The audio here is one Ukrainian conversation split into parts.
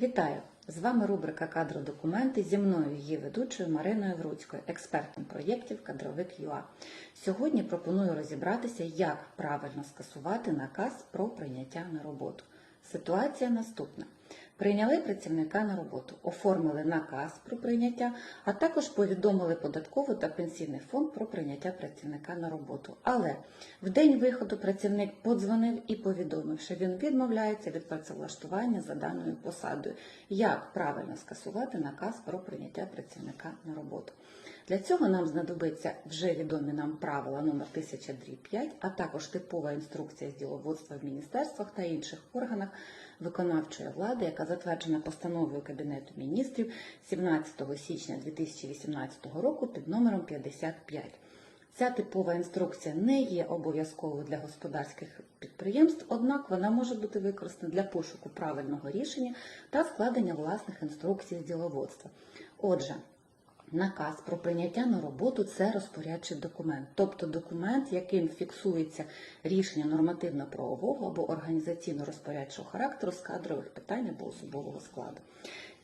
Вітаю! З вами рубрика Кадродокументи зі мною її ведучою Мариною Груцькою, експертом проєктів Кадровик ЮА. Сьогодні пропоную розібратися, як правильно скасувати наказ про прийняття на роботу. Ситуація наступна. Прийняли працівника на роботу, оформили наказ про прийняття, а також повідомили податкову та пенсійний фонд про прийняття працівника на роботу. Але в день виходу працівник подзвонив і повідомив, що він відмовляється від працевлаштування за даною посадою. Як правильно скасувати наказ про прийняття працівника на роботу? Для цього нам знадобиться вже відомі нам правила номер 1005, а також типова інструкція з діловодства в міністерствах та інших органах виконавчої влади, яка затверджена постановою Кабінету міністрів 17 січня 2018 року під номером 55. Ця типова інструкція не є обов'язковою для господарських підприємств, однак вона може бути використана для пошуку правильного рішення та складення власних інструкцій з діловодства. Отже, Наказ про прийняття на роботу це розпорядчий документ, тобто документ, яким фіксується рішення нормативно-правового або організаційно-розпорядчого характеру з кадрових питань або особового складу.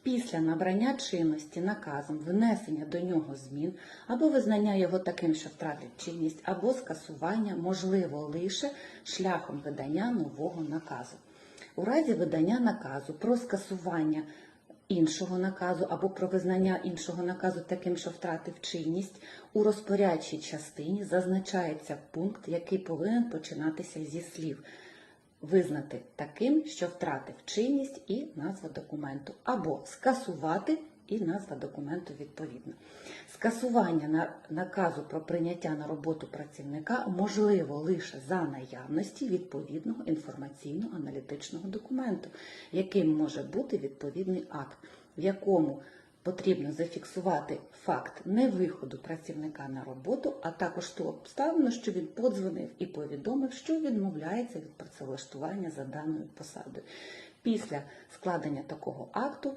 Після набрання чинності наказом внесення до нього змін або визнання його таким, що втратить чинність, або скасування можливо лише шляхом видання нового наказу. У разі видання наказу про скасування іншого наказу або про визнання іншого наказу таким, що втратив чинність, у розпорядчій частині зазначається пункт, який повинен починатися зі слів визнати таким, що втратив чинність і назва документу, або скасувати і назва документу відповідно. Скасування на наказу про прийняття на роботу працівника можливо лише за наявності відповідного інформаційно-аналітичного документу, яким може бути відповідний акт, в якому потрібно зафіксувати факт невиходу працівника на роботу, а також ту обставину, що він подзвонив і повідомив, що відмовляється від працевлаштування за даною посадою. Після складення такого акту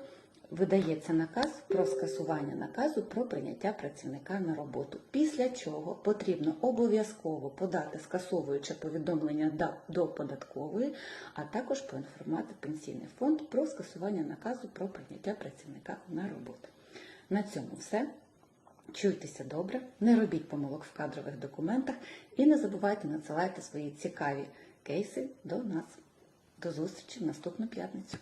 видається наказ про скасування наказу про прийняття працівника на роботу. Після чого потрібно обов'язково подати скасовуюче повідомлення до- податкової, а також поінформувати пенсійний фонд про скасування наказу про прийняття працівника на роботу. На цьому все. Чуйтеся добре, не робіть помилок в кадрових документах і не забувайте надсилати свої цікаві кейси до нас. До зустрічі в наступну п'ятницю.